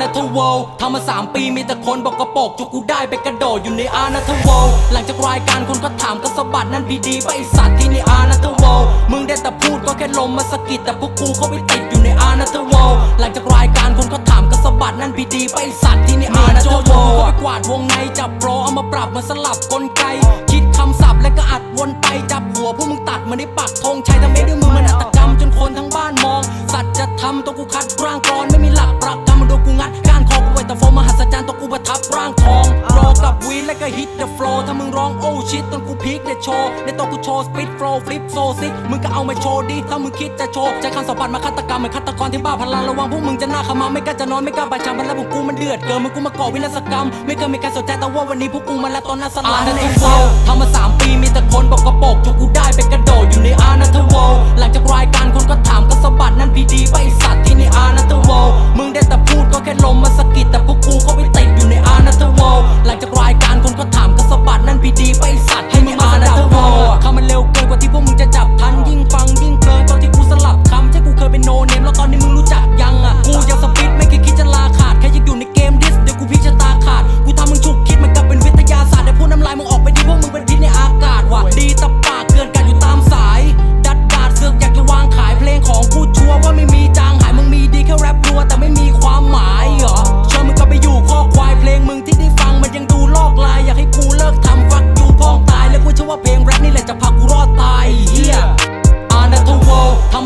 นาทวลทำมาสามปีมีแต่คนบอกกระโปกจุกูได้ไปกระโดดอยู่ในอานาทวลหลังจากรายการคนก็ถามก็สะบัดนั่นพีดีไปไอสัตว์ที่ในอานาทวลมึงได้แต่พูดก็แค่ลมมาสะกิดแต่พวกกูเขาไปติดอยู่ในอานาทวลหลังจากรายการคนก็ถามก็สะบัดนั่นพีดีไปไอสัตว์ที่ในอานาทวลก็ไปกวาดวงในจับโปรเอามาปรับมาสลับกลไก คิดคำศัพท์แล้วก็อัดวนไปจับหัวพวกมึงตัดมาในปักธงชัยทำไม่ด้วย ตว์จะทำตัวกูคัดร่างกรอนไม่มีหลักประกันมาดูกูงัดก้านคอกูไว้แต่โฟมมหัศจรรย์ตัวกูประทับร่างทองรอกับวีนแล้วก็ฮิตเดอะโฟล์ถ้ามึงร้องโอ้ชิตตอนกูพีคเดโชว์ในตัวกูโชว์สปีดโฟล์ฟลิปโซซิกมึงก็เอามาโชว์ดิถ้ามึงคิดจะโชว์ใช้คำสัมผัสมาฆาตกรรมเหมือนฆาตกรที่บ้าพลังระวังพวกมึงจะหน้าขมาไม่กล้าจะนอนไม่กล้าประจำพลังพวกกูมันเดือดเกินมึงกูมาก่อวินาศกรรม ไม่เคยมีใครสนใจแต่ว่าวันนี้พวกกูมาแล้วตอนหน้าสลายนั่นเองเฟลทำมาสามปีมีแต่คนบอกกระโปกจนกูได้ไปกระโดด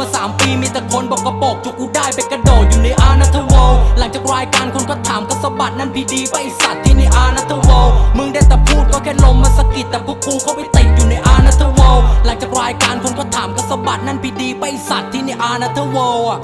มาสามปีมีแต่คนบอกกระโปกจุกกูได้ไปกระโดดอยู่ในอานาทเวลหลังจากรายการคนก็ถามก็สะบัดนั่นพีดีไปอ้สัตว์ที่ในอานาทเวลมึงได้แต่พูดก็แค่ลมมาสกิดแต่พวกกูเขาไปติดอยู่ในอานาทเวลหลังจากรายการคนก็ถามก็สะบัดนั่นพีดีไปอ้สัตว์ที่ในอานาทเวลอะ